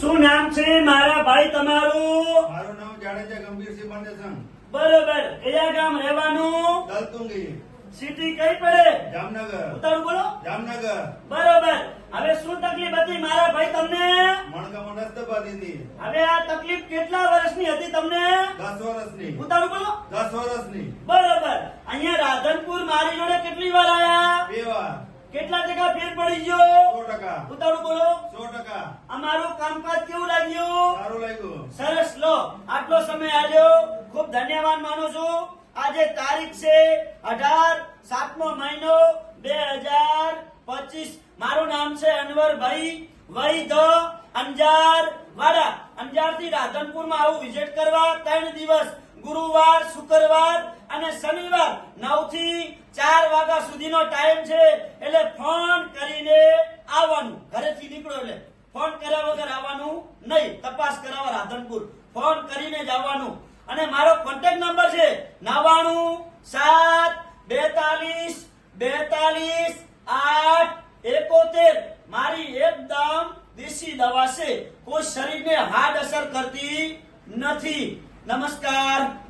શું નામ છે મારા ભાઈ તમારું? મારું નામ જાડેજા ગંભીરસિંહ પાંડેસંગ બરોબર. કયા ગામ રહેવાનું? દલતુંગી. સિટી કઈ પડે? જામનગર. ઉતારું બોલો. જામનગર. બરોબર. હવે શું તકલીફ હતી મારા ભાઈ તમને? નસ દબાતી હતી હવે આ તકલીફ કેટલા વર્ષની હતી તમને? દસ વર્ષની. ઉતારું બોલો. દસ વર્ષની. બરોબર. અહીંયા રાધનપુર મારી જોડે કેટલી વાર આયા? બે વાર. કેટલા જગ્યા ફેર પડી ગયો? ટકા. ઉતારું બોલો. સો ટકા. અમારું કામકાજ કેવું લાગ્યું? સારું લાગ્યું. સરસ લો. આટલો સમય આવ્યો ખૂબ ધન્યવાદ માનું છું. આજે તારીખ છે અઢાર સાતમો મહિનો બે હજાર પચીસ. મારું નામ છે અનવરભાઈ વહી ધ અંજાર વાડા. અંજારથી રાધનપુરમાં આવું વિઝિટ કરવા ત્રણ દિવસ ગુરુવાર શુક્રવાર અને શનિવાર નવથી ચાર વાગ્યા સુધીનો ટાઈમ છે. એટલે ફોન કરીને નહીં, તપાસ કરાવવા રાધનપુર. ફોન કરીને જવાનું અને મારો કોન્ટેક્ટ નંબર છે નવાણું સાત બેતાલીસ બેતાલીસ આઠ એકોતેર. મારી એકદમ દેશી દવા છે. કોઈ શરીરને હાર્ડ અસર કરતી નથી. નમસ્કાર.